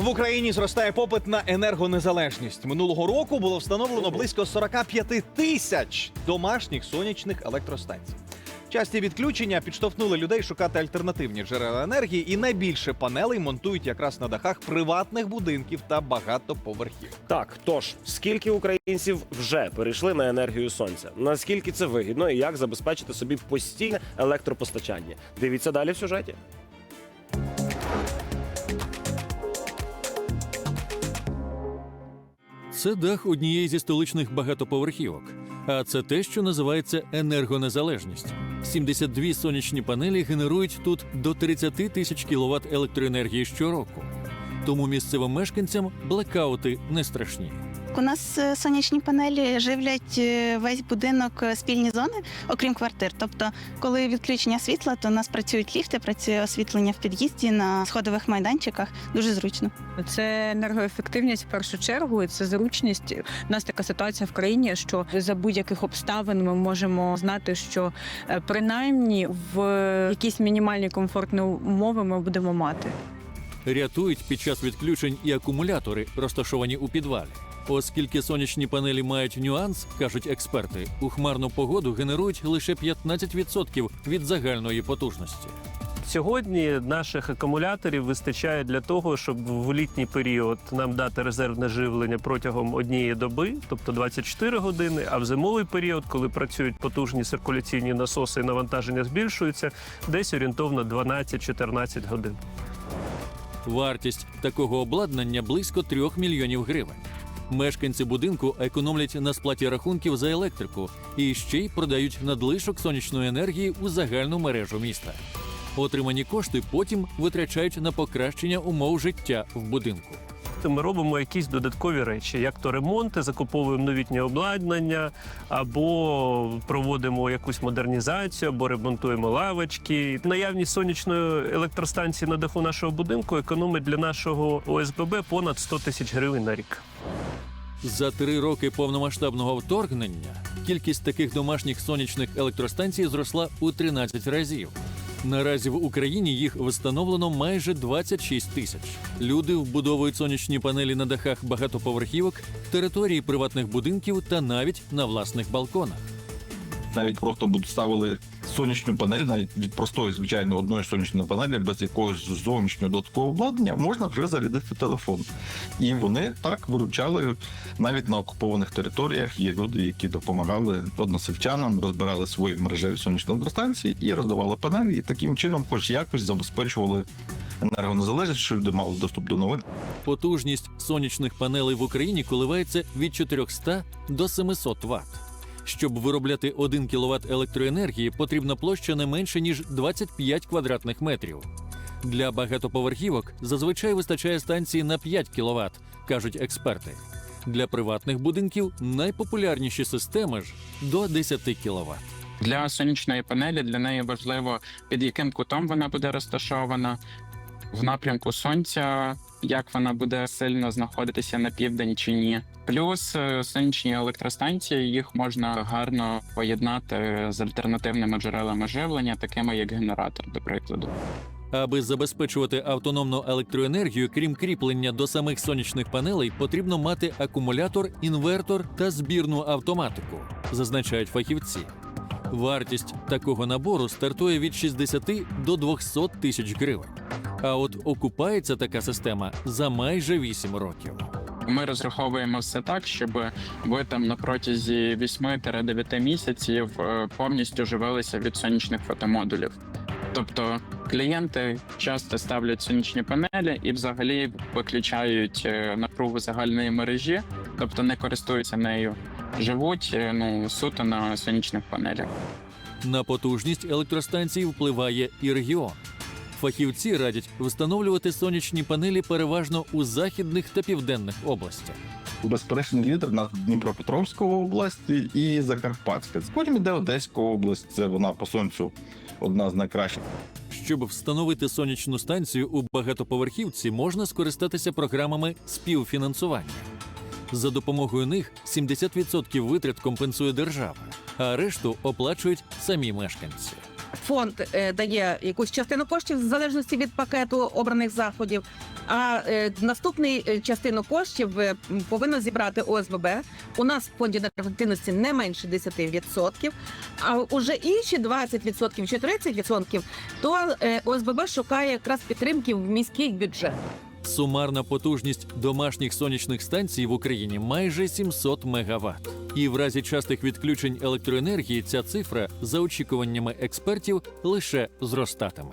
В Україні зростає попит на енергонезалежність. Минулого року було встановлено близько 45 тисяч домашніх сонячних електростанцій. Часті відключення підштовхнули людей шукати альтернативні джерела енергії, і найбільше панелей монтують якраз на дахах приватних будинків та багатоповерхів. Так, тож скільки українців вже перейшли на енергію сонця? Наскільки це вигідно і як забезпечити собі постійне електропостачання? Дивіться далі в сюжеті. Це дах однієї зі столичних багатоповерхівок. А це те, що називається енергонезалежність. 72 сонячні панелі генерують тут до 30 тисяч кіловат електроенергії щороку. Тому місцевим мешканцям блекаути не страшні. У нас е, сонячні панелі живлять е, весь будинок е, спільні зони, окрім квартир. Тобто, коли відключення світла, то у нас працюють ліфти, працює освітлення в під'їзді на сходових майданчиках. Дуже зручно. Це енергоефективність в першу чергу, і це зручність. У нас така ситуація в країні, що за будь-яких обставин ми можемо знати, що принаймні в якісь мінімальні комфортні умови ми будемо мати. Рятують під час відключень і акумулятори, розташовані у підвалі. Оскільки сонячні панелі мають нюанс, кажуть експерти, у хмарну погоду генерують лише 15% від загальної потужності. Сьогодні наших акумуляторів вистачає для того, щоб в літній період нам дати резервне живлення протягом однієї доби, тобто 24 години. А в зимовий період, коли працюють потужні циркуляційні насоси і навантаження збільшується, десь орієнтовно 12-14 годин. Вартість такого обладнання близько 3 мільйонів гривень. Мешканці будинку економлять на сплаті рахунків за електрику і ще й продають надлишок сонячної енергії у загальну мережу міста. Отримані кошти потім витрачають на покращення умов життя в будинку. Ми робимо якісь додаткові речі, як то ремонти, закуповуємо новітнє обладнання, або проводимо якусь модернізацію, або ремонтуємо лавочки. Наявність сонячної електростанції на даху нашого будинку економить для нашого ОСББ понад 100 тисяч гривень на рік. За три роки повномасштабного вторгнення кількість таких домашніх сонячних електростанцій зросла у 13 разів. Наразі в Україні їх встановлено майже 26 тисяч. Люди вбудовують сонячні панелі на дахах багатоповерхівок, території приватних будинків та навіть на власних балконах. навіть просто ставили сонячну панель, навіть від простої, звичайно, одної сонячної панелі, без якогось зовнішнього додаткового обладнання, можна вже зарядити телефон. І вони так виручали навіть на окупованих територіях. Є люди, які допомагали односельчанам, розбирали свої мережеві сонячні електростанції і роздавали панелі, і таким чином, хоч якось забезпечували енергонезалежність, що люди мали доступ до новин. Потужність сонячних панелей в Україні коливається від 400 до 700 Вт. Щоб виробляти 1 кВт електроенергії, потрібна площа не менше ніж 25 квадратних метрів. Для багатоповерхівок зазвичай вистачає станції на 5 кВт, кажуть експерти. Для приватних будинків найпопулярніші системи ж до 10 кВт. Для сонячної панелі для неї важливо, під яким кутом вона буде розташована, в напрямку сонця, як вона буде сильно знаходитися на південь чи ні. Плюс е, сонячні електростанції їх можна гарно поєднати з альтернативними джерелами живлення, такими як генератор, до прикладу. Аби забезпечувати автономну електроенергію, крім кріплення до самих сонячних панелей, потрібно мати акумулятор, інвертор та збірну автоматику, зазначають фахівці. Вартість такого набору стартує від 60 до 200 тисяч гривень. А от окупається така система за майже 8 років. Ми розраховуємо все так, щоб ви там на протязі 8-9 місяців е, повністю живилися від сонячних фотомодулів. Тобто клієнти часто ставлять сонячні панелі і взагалі виключають е, напругу загальної мережі, тобто не користуються нею. Живуть е, ну суто на сонячних панелях. На потужність електростанцій впливає і регіон. Фахівці радять встановлювати сонячні панелі переважно у західних та південних областях. Безперечний лідер на Дніпропетровської області і Закарпатська. Потім іде Одеська область, це вона по сонцю одна з найкращих. Щоб встановити сонячну станцію у багатоповерхівці, можна скористатися програмами співфінансування. За допомогою них 70% витрат компенсує держава, а решту оплачують самі мешканці. Фонд е, дає якусь частину коштів в залежності від пакету обраних заходів. А е, наступний е, частину коштів повинно зібрати ОСББ. У нас в фонді енергоефективності не менше 10%, а уже інші 20% чи 30% то ОСББ шукає якраз підтримки в міський бюджет. Сумарна потужність домашніх сонячних станцій в Україні майже 700 МВт. І в разі частих відключень електроенергії ця цифра, за очікуваннями експертів, лише зростатиме.